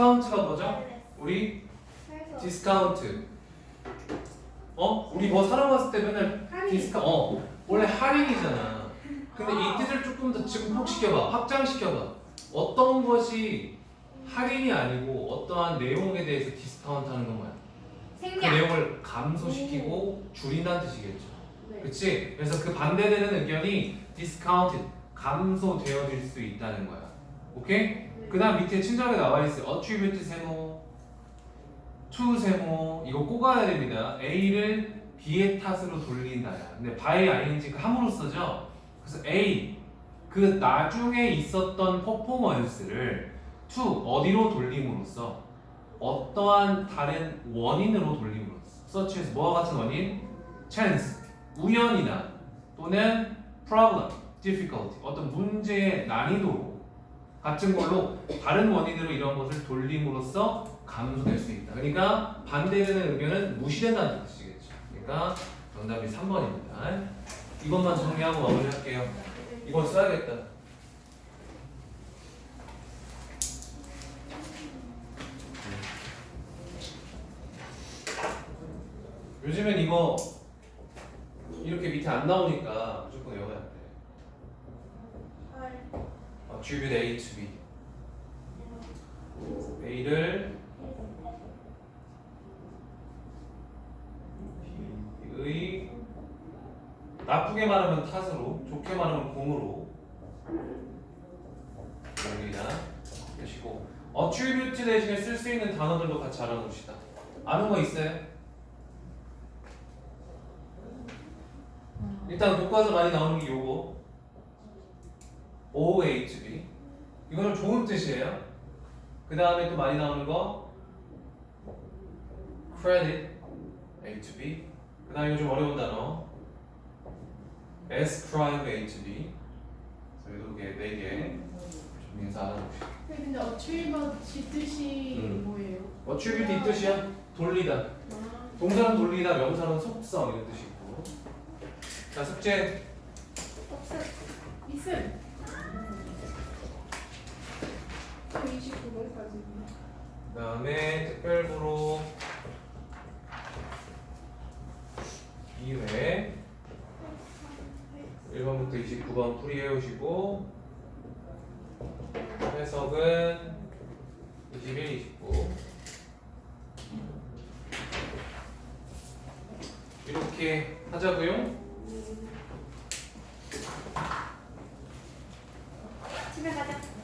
디스카운트가 뭐죠? 우리 그래서 디스카운트. 어? 우리 뭐 사러 갔을 때 맨날. 디스카 어 원래 할인이잖아. 근데 이 뜻을 조금 더 증폭시켜봐, 확장시켜봐. 어떤 것이 할인이 아니고 어떠한 내용에 대해서 디스카운트하는 건 뭐야? 그 생략. 내용을 감소시키고 줄인다는 뜻이겠죠. 네. 그치? 그래서 그 반대되는 의견이 discounted, 감소되어질 수 있다는 거야. 오케이? 그 다음 밑에 친절하게 나와 있어요. attribute 세모, to 세모, 이거 꼭 알아야 됩니다. A를 B의 탓으로 돌린다야. 근데 by ing가 함으로 써죠. 그래서 A, 그 나중에 있었던 퍼포먼스를 to 어디로 돌림으로써 어떠한 다른 원인으로 돌림으로써 as 뭐와 같은 원인? chance, 우연이나 또는 problem, difficulty, 어떤 문제의 난이도로 같은 걸로 다른 원인으로 이런 것을 돌림으로써 감소될 수 있다. 그러니까 반대되는 의견은 무시된다는 뜻이겠죠. 그러니까 정답이 3번입니다. 이것만 정리하고 마무리할게요. 이건 써야겠다. 요즘엔 이거 이렇게 밑에 안 나오니까 무조건 외워야 돼. Attribute A to B. A를 B의 나쁘게 말하면 탓으로, 좋게 말하면 공으로 여기다 보시고 attribute 대신에 쓸 수 있는 단어들도 같이 알아놓읍시다. 아는 거 있어요? 일단 교과서 많이 나오는 게 요거 OHB 이거는 좋은 뜻이에요. 그 다음에 또 많이 나오는 거 credit A to B 그 다음에 이거 좀 어려운 단어 ascribe A to B 그래서 이렇게 네 개 좀 인사 알아봅시다. 네, 근데 어취버치 뜻이 음. 뭐예요? 이 뜻이야? 돌리다. 아, 동사는 돌리다, 명사는 속성 이런 뜻이 있고. 자 숙제 없음. 있음. 그다음에 특별부로 2회 1번부터 29번 풀이 해오시고 해석은 21, 29 이렇게 하자고요. 집에 가자.